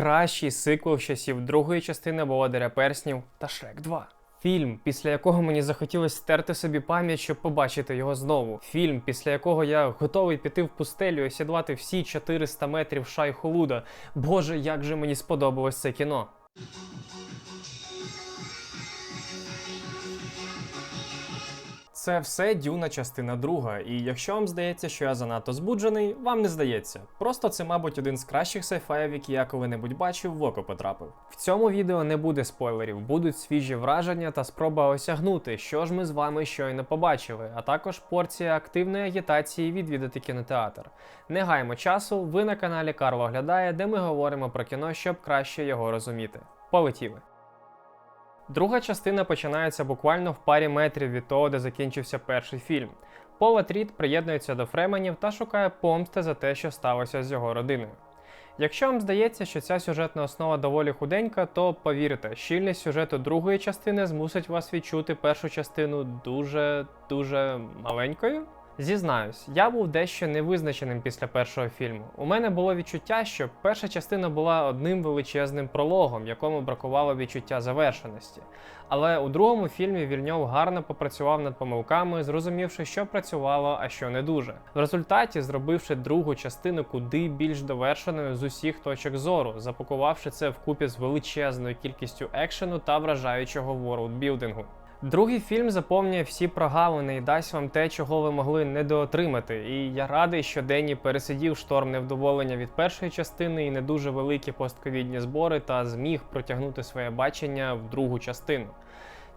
кращий сиквел часів другої частини Володаря Перснів та Шрек 2. Фільм, після якого мені захотілося стерти собі пам'ять, щоб побачити його знову. Фільм, після якого я готовий піти в пустелю і осідлати всі 400 метрів шайхолуда. Боже, як же мені сподобалось це кіно. Це все дюна частина друга, і якщо вам здається, що я занадто збуджений, вам не здається. Просто це, мабуть, один з кращих сайфаїв, які я коли-небудь бачив, в око потрапив. В цьому відео не буде спойлерів, будуть свіжі враження та спроба осягнути, що ж ми з вами щойно побачили, а також порція активної агітації відвідати кінотеатр. Не гаймо часу, ви на каналі Карло Глядає, де ми говоримо про кіно, щоб краще його розуміти. Полетіли! Друга частина починається буквально в парі метрів від того, де закінчився перший фільм. Пола Трід приєднується до Фременів та шукає помсти за те, що сталося з його родиною. Якщо вам здається, що ця сюжетна основа доволі худенька, то повірте, щільність сюжету другої частини змусить вас відчути першу частину дуже дуже маленькою. Зізнаюсь, я був дещо невизначеним після першого фільму. У мене було відчуття, що перша частина була одним величезним прологом, якому бракувало відчуття завершеності. Але у другому фільмі Вільньов гарно попрацював над помилками, зрозумівши, що працювало, а що не дуже. В результаті, зробивши другу частину куди більш довершеною з усіх точок зору, запакувавши це вкупі з величезною кількістю екшену та вражаючого ворлдбілдингу. Другий фільм заповнює всі прогалини і дасть вам те, чого ви могли недоотримати. І я радий, що Денні пересидів шторм невдоволення від першої частини і не дуже великі постковідні збори та зміг протягнути своє бачення в другу частину.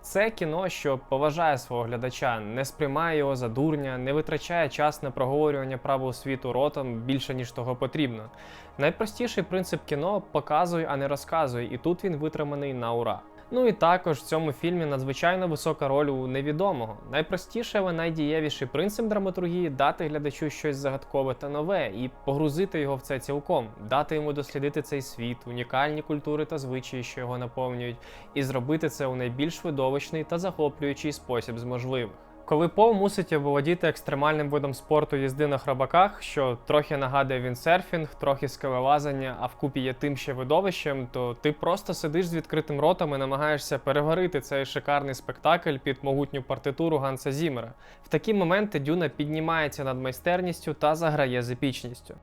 Це кіно, що поважає свого глядача, не сприймає його за дурня, не витрачає час на проговорювання правил світу ротом більше ніж того потрібно. Найпростіший принцип кіно показуй, а не розказуй, і тут він витриманий на ура. Ну і також в цьому фільмі надзвичайно висока роль у невідомого. Найпростіший, але найдієвіший принцип драматургії дати глядачу щось загадкове та нове і погрузити його в це цілком, дати йому дослідити цей світ, унікальні культури та звичаї, що його наповнюють, і зробити це у найбільш видовищний та захоплюючий спосіб з можливих. Коли Пол мусить володіти екстремальним видом спорту їзди на храбаках, що трохи нагадує віндсерфінг, трохи скелелазання, а вкупі є тим ще видовищем, то ти просто сидиш з відкритим ротом і намагаєшся переварити цей шикарний спектакль під могутню партитуру Ганса Зімера. В такі моменти Дюна піднімається над майстерністю та заграє з епічністю.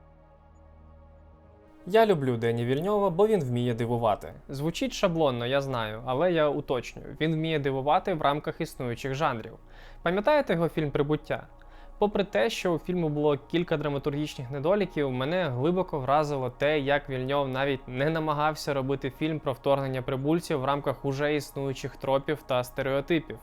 Я люблю Дені Вільньова, бо він вміє дивувати. Звучить шаблонно, я знаю, але я уточнюю. Він вміє дивувати в рамках існуючих жанрів. Пам'ятаєте його фільм Прибуття? Попри те, що у фільму було кілька драматургічних недоліків, мене глибоко вразило те, як Вільньов навіть не намагався робити фільм про вторгнення прибульців в рамках уже існуючих тропів та стереотипів,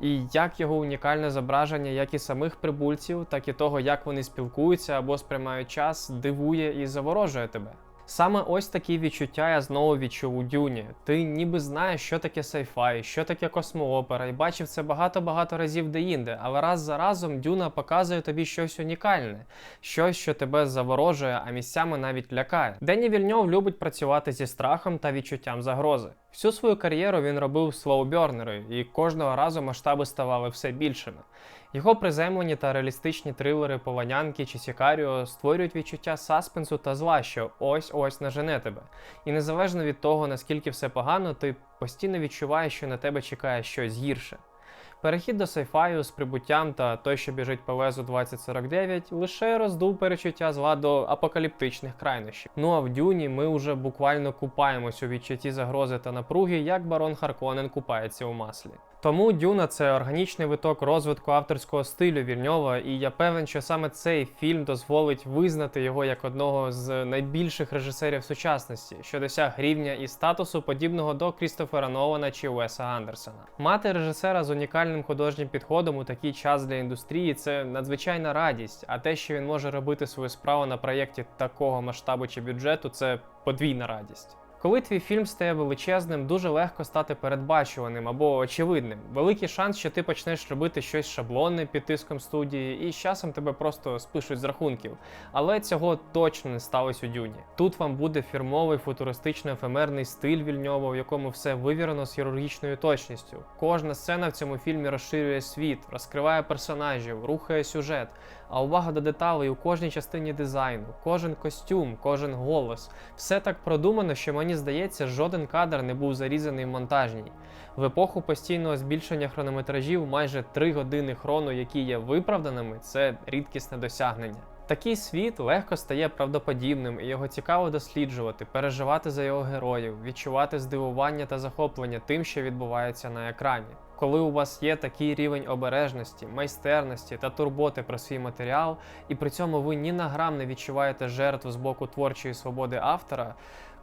і як його унікальне зображення як і самих прибульців, так і того, як вони спілкуються або сприймають час, дивує і заворожує тебе. Саме ось такі відчуття я знову відчув у Дюні. Ти ніби знаєш, що таке сайфай, що таке космоопера, і бачив це багато-багато разів деінде, але раз за разом Дюна показує тобі щось унікальне, щось, що тебе заворожує, а місцями навіть лякає. Дені Вільньов любить працювати зі страхом та відчуттям загрози. Всю свою кар'єру він робив слоубернерою, і кожного разу масштаби ставали все більшими. Його приземлені та реалістичні трилери Полонянки чи Сікаріо створюють відчуття саспенсу та зла, що ось-ось нажене тебе. І незалежно від того, наскільки все погано, ти постійно відчуваєш, що на тебе чекає щось гірше. Перехід до сайфаю з прибуттям та той, що біжить по лезу 2049, лише роздув перечуття зла до апокаліптичних крайнощів. Ну а в Дюні ми вже буквально купаємось у відчутті загрози та напруги, як барон Харконен купається у маслі. Тому Дюна це органічний виток розвитку авторського стилю Вільньова, і я певен, що саме цей фільм дозволить визнати його як одного з найбільших режисерів сучасності, що досяг рівня і статусу подібного до Крістофера Нолана чи Уеса Андерсона. Мати режисера з унікальним художнім підходом у такий час для індустрії це надзвичайна радість. А те, що він може робити свою справу на проєкті такого масштабу чи бюджету, це подвійна радість. Коли твій фільм стає величезним, дуже легко стати передбачуваним або очевидним. Великий шанс, що ти почнеш робити щось шаблонне під тиском студії, і з часом тебе просто спишуть з рахунків. Але цього точно не сталося у Дюні. Тут вам буде фірмовий футуристично-ефемерний стиль вільньова, в якому все вивірено з хірургічною точністю. Кожна сцена в цьому фільмі розширює світ, розкриває персонажів, рухає сюжет. А увага до деталей у кожній частині дизайну, кожен костюм, кожен голос. Все так продумано, що мені здається, жоден кадр не був зарізаний в монтажній. В епоху постійного збільшення хронометражів майже 3 години хрону, які є виправданими, це рідкісне досягнення. Такий світ легко стає правдоподібним, і його цікаво досліджувати, переживати за його героїв, відчувати здивування та захоплення тим, що відбувається на екрані. Коли у вас є такий рівень обережності, майстерності та турботи про свій матеріал, і при цьому ви ні на грам не відчуваєте жертв з боку творчої свободи автора,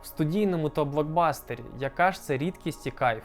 в студійному та блокбастері, яка ж це рідкість і кайф.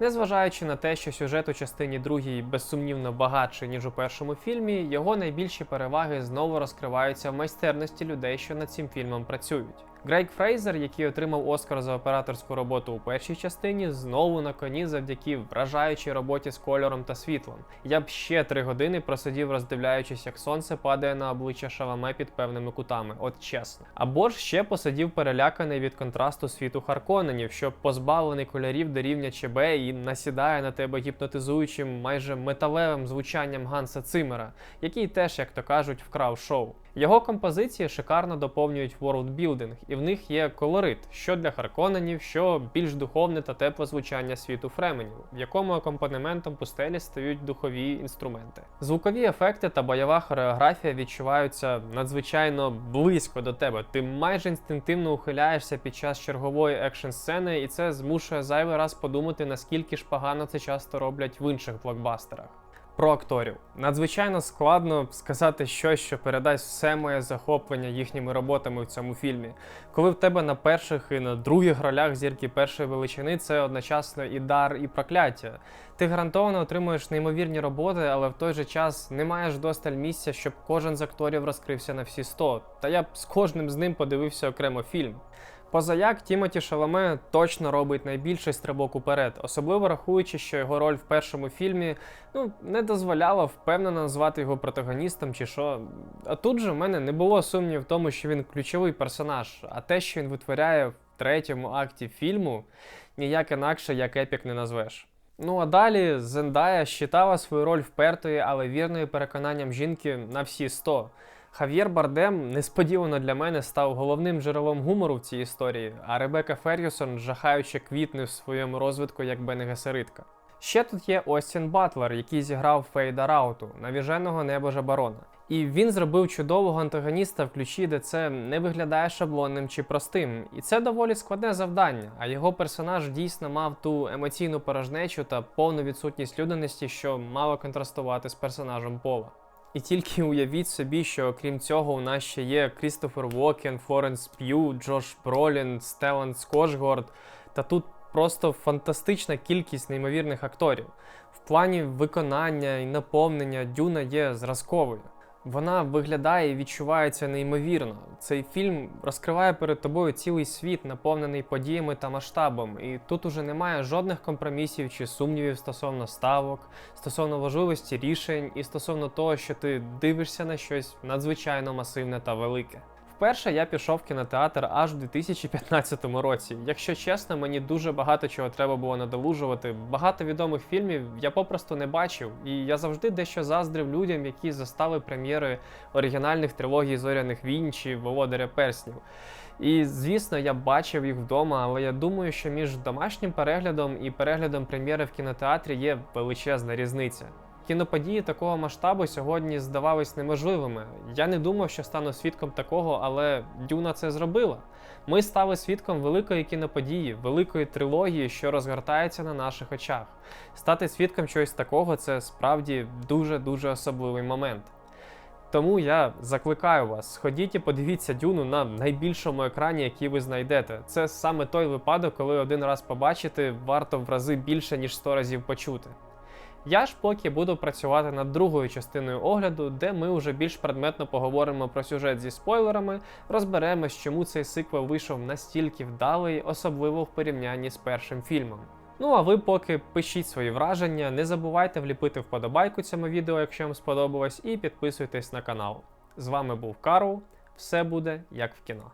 Незважаючи на те, що сюжет у частині другій безсумнівно багатший, ніж у першому фільмі, його найбільші переваги знову розкриваються в майстерності людей, що над цим фільмом працюють. Грейг Фрейзер, який отримав Оскар за операторську роботу у першій частині, знову на коні завдяки вражаючій роботі з кольором та світлом. Я б ще три години просидів, роздивляючись, як сонце падає на обличчя Шаламе під певними кутами, от чесно. Або ж ще посидів переляканий від контрасту світу Харконенів, що позбавлений кольорів до рівня ЧБ і насідає на тебе гіпнотизуючим, майже металевим звучанням Ганса Цимера, який теж, як то кажуть, вкрав шоу. Його композиції шикарно доповнюють ворлдбілдинг, і в них є колорит, що для Харконенів, що більш духовне та тепле звучання світу Фременів, в якому акомпанементом пустелі стають духові інструменти. Звукові ефекти та бойова хореографія відчуваються надзвичайно близько до тебе. Ти майже інстинктивно ухиляєшся під час чергової екшн сцени, і це змушує зайвий раз подумати, наскільки ж погано це часто роблять в інших блокбастерах. Про акторів надзвичайно складно сказати щось, що передасть все моє захоплення їхніми роботами в цьому фільмі. Коли в тебе на перших і на других ролях зірки першої величини це одночасно і дар, і прокляття. Ти гарантовано отримуєш неймовірні роботи, але в той же час не маєш досталь місця, щоб кожен з акторів розкрився на всі 100. Та я б з кожним з ним подивився окремо фільм. Позаяк Тімоті Шаламе точно робить найбільший стрибок уперед, особливо рахуючи, що його роль в першому фільмі ну не дозволяла впевнено назвати його протагоністом чи що. А тут же в мене не було сумнів в тому, що він ключовий персонаж, а те, що він витворяє в третьому акті фільму, ніяк інакше як епік не назвеш. Ну а далі Зендая щитала свою роль впертої, але вірною переконанням жінки на всі 100. Хав'єр Бардем несподівано для мене став головним джерелом гумору в цій історії, а Ребека Фергюсон жахаюче квітне в своєму розвитку як Бенегесеритка. Ще тут є Остін Батлер, який зіграв Фейда Рауту, навіженого небожа барона. І він зробив чудового антагоніста в ключі, де це не виглядає шаблонним чи простим. І це доволі складне завдання, а його персонаж дійсно мав ту емоційну порожнечу та повну відсутність людяності, що мало контрастувати з персонажем Пола. І тільки уявіть собі, що окрім цього, у нас ще є Крістофер Уокен, Флоренс П'ю, Джош Бролін, Стелан Скошгорд. Та тут просто фантастична кількість неймовірних акторів. В плані виконання і наповнення Дюна є зразковою. Вона виглядає і відчувається неймовірно. Цей фільм розкриває перед тобою цілий світ, наповнений подіями та масштабом, і тут уже немає жодних компромісів чи сумнівів стосовно ставок, стосовно важливості рішень і стосовно того, що ти дивишся на щось надзвичайно масивне та велике. Вперше я пішов в кінотеатр аж у 2015 році. Якщо чесно, мені дуже багато чого треба було надолужувати. Багато відомих фільмів я попросту не бачив, і я завжди дещо заздрив людям, які застали прем'єри оригінальних трилогій зоряних війн чи Володаря Перснів. І звісно, я бачив їх вдома, але я думаю, що між домашнім переглядом і переглядом прем'єри в кінотеатрі є величезна різниця. Кіноподії такого масштабу сьогодні здавались неможливими. Я не думав, що стану свідком такого, але Дюна це зробила. Ми стали свідком великої кіноподії, великої трилогії, що розгортається на наших очах. Стати свідком чогось такого це справді дуже-дуже особливий момент. Тому я закликаю вас, сходіть і подивіться Дюну на найбільшому екрані, який ви знайдете. Це саме той випадок, коли один раз побачити, варто в рази більше, ніж сто разів почути. Я ж поки буду працювати над другою частиною огляду, де ми вже більш предметно поговоримо про сюжет зі спойлерами, розберемось, чому цей сиквел вийшов настільки вдалий, особливо в порівнянні з першим фільмом. Ну а ви поки пишіть свої враження, не забувайте вліпити вподобайку цьому відео, якщо вам сподобалось, і підписуйтесь на канал. З вами був Карл. Все буде як в кіно.